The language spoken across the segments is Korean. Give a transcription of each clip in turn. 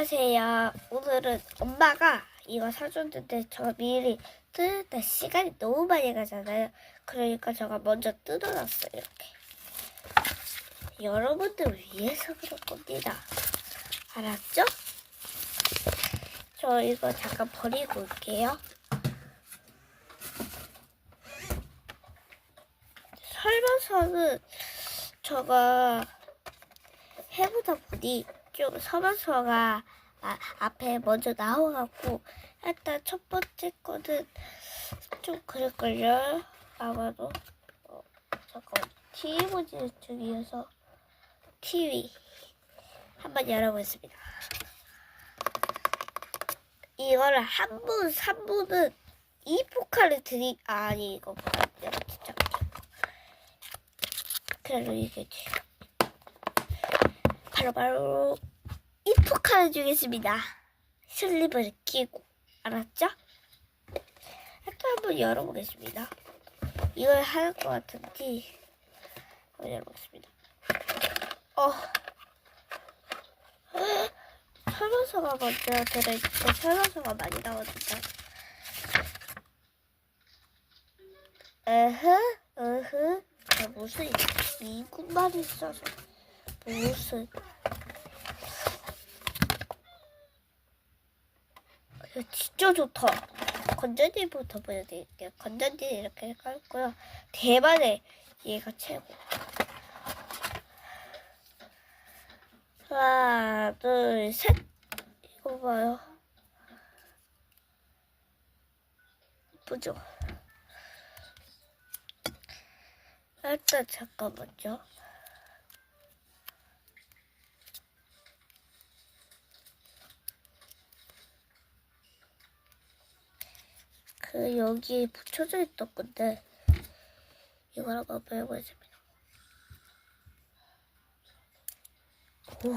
안녕하세요. 오늘은 엄마가 이거 사줬는데 저 미리 뜯을 시간이 너무 많이 가잖아요. 그러니까 제가 먼저 뜯어놨어요. 이렇게. 여러분들 위해서 그럴 겁니다. 알았죠? 저 이거 잠깐 버리고 올게요. 설명서는 제가 해보다 보니 좀 설명서가 아, 앞에 먼저 나와갖고 일단 첫 번째 거는 좀 그럴걸요 아마도 어, 잠깐 TV 보지 중이어서 TV 한번 열어보겠습니다 이거를 한 분, 3분은 이 포카를 드리, 아니, 이거 뭐야, 진짜. 그래도 이게 돼요. 바로 바로 이 포카를 주겠습니다. 슬립을 끼고, 알았죠? 일단 한번 열어보겠습니다. 이걸 할 것 같은데, 한번 열어보겠습니다. 어. 설명서가 먼저 들어있고 설명서가 많이 나오니까 에흐 으흐 아, 무슨 이군말이 있어서 이거 진짜 좋다 건전지부터 보여드릴게요 건전지 이렇게 깔고요 대만의 얘가 최고 하나, 둘, 셋. 이거 봐요. 이쁘죠? 일단 잠깐만요. 그 여기 붙여져 있던 건데 이걸 한번 배워보겠습니다. 오.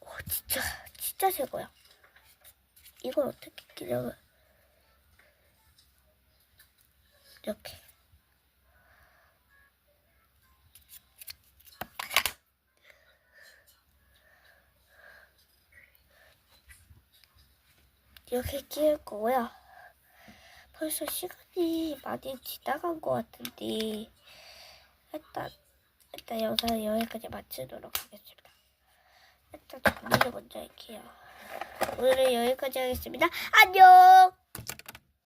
오, 진짜, 진짜 최고야. 이걸 어떻게 끼려면, 이렇게. 이렇게 끼울 거고요. 벌써 시간이 많이 지나간 것 같은데, 일단 일단 영상 여기까지 마치도록 하겠습니다. 일단 정리를 먼저 할게요. 오늘은 여기까지 하겠습니다. 안녕!